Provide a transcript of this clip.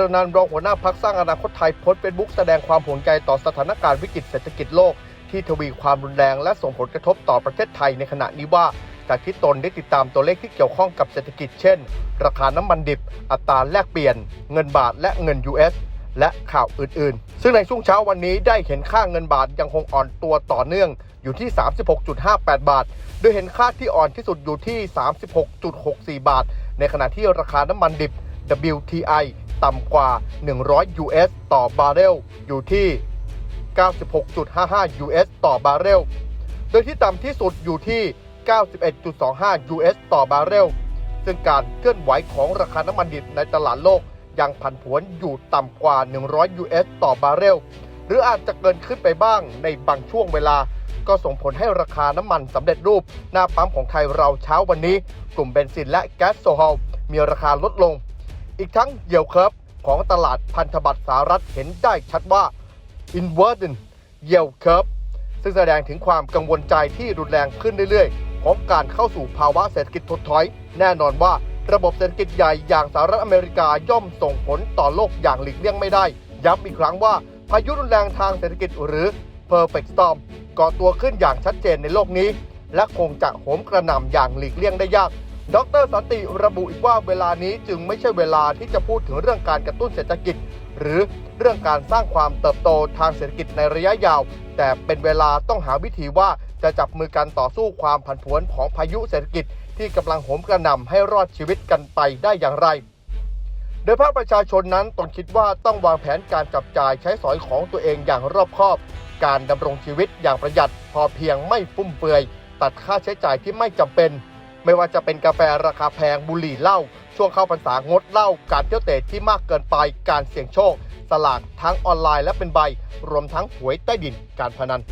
รนันท์รองหัวหน้าพักสร้างอนาคตไทยโพสต์เฟซบุ๊กแสดงความห่วงใยต่อสถานการณ์วิกฤตเศรษฐกิจโลก ที่ทวีความรุนแรงและส่งผลกระทบต่อประเทศไทยในขณะนี้ว่าจากที่ตนได้ติดตามตัวเลขที่เกี่ยวข้องกับเศรษฐกิจเช่น ราคาน้ำมันดิบ อัตราแลกเปลี่ยน เงินบาทและเงิน US และข่าวอื่นๆ ซึ่งในช่วงเช้าวันนี้ได้เห็นค่าเงินบาทยังคงอ่อนตัวต่อเนื่องอยู่ที่ 36.58 บาท โดยเห็นค่าที่อ่อนที่สุดอยู่ที่ 36.64 บาท ในขณะที่ราคาน้ำมันดิบ WTI ต่ำกว่า 100 US ต่อบาร์เรลอยู่ที่ 96.55 US ต่อบาร์เรล โดยที่ต่ำที่สุดอยู่ที่ 91.25 US ต่อบาร์เรล ซึ่งการเคลื่อนไหวของราคาน้ำมันดิบในตลาดโลกยังผันผวนอยู่ต่ำกว่า 100 US ต่อบาร์เรล หรืออาจจะเกินขึ้นไปบ้างในบางช่วงเวลา ก็ส่งผลให้ราคาน้ำมันสำเร็จรูป หน้าปั๊มของไทยเราเช้าวันนี้ กลุ่มเบนซินและแก๊สโซฮอลมีราคาลดลง อีกทั้งเยียวเคิร์ฟของตลาดพันธบัตรสหรัฐเห็นได้ชัดว่า inverted yield curve ซึ่งแสดงถึงความกังวลใจที่รุนแรงขึ้นเรื่อยๆ ของการเข้าสู่ภาวะเศรษฐกิจถดถอย แน่นอนว่าระบบเศรษฐกิจใหญ่อย่างสหรัฐอเมริกาย่อมส่งผลต่อโลกอย่างหลีกเลี่ยงไม่ได้ ย้ำอีกครั้งว่าพายุรุนแรงทางเศรษฐกิจหรือ perfect storm ก่อตัวขึ้นอย่างชัดเจนในโลกนี้ และคงจะโหมกระหน่ำอย่างหลีกเลี่ยงได้ยาก ดรสันติระบุอีกว่าเวลานี้จึงไม่ใช่เวลาที่จะพูดถึงเรื่องการกระตุ้นเศรษฐกิจ หรือเรื่องการสร้างความเติบโตทางเศรษฐกิจในระยะยาว แต่เป็นเวลาต้องหาวิธีว่าจะจับมือกันต่อสู้ความผันผวนของพายุเศรษฐกิจ ที่กำลังโหมกระหน่ำให้รอดชีวิตกันไปได้อย่างไร โดยภาคประชาชนนั้นตนคิดว่าต้องวางแผนการจับจ่ายใช้สอยของตัวเองอย่างรอบคอบ การดำรงชีวิตอย่างประหยัด พอเพียงไม่ฟุ่มเฟือย ตัดค่าใช้จ่ายที่ไม่จำเป็น ไม่ว่าจะเป็นกาแฟราคาแพงบุหรี่เหล้าช่วงเข้าพรรษางดเหล้าการเที่ยวเตะที่มากเกินไปการเสี่ยงโชค สลากทั้งออนไลน์และเป็นใบ รวมทั้งหวยใต้ดินการพนัน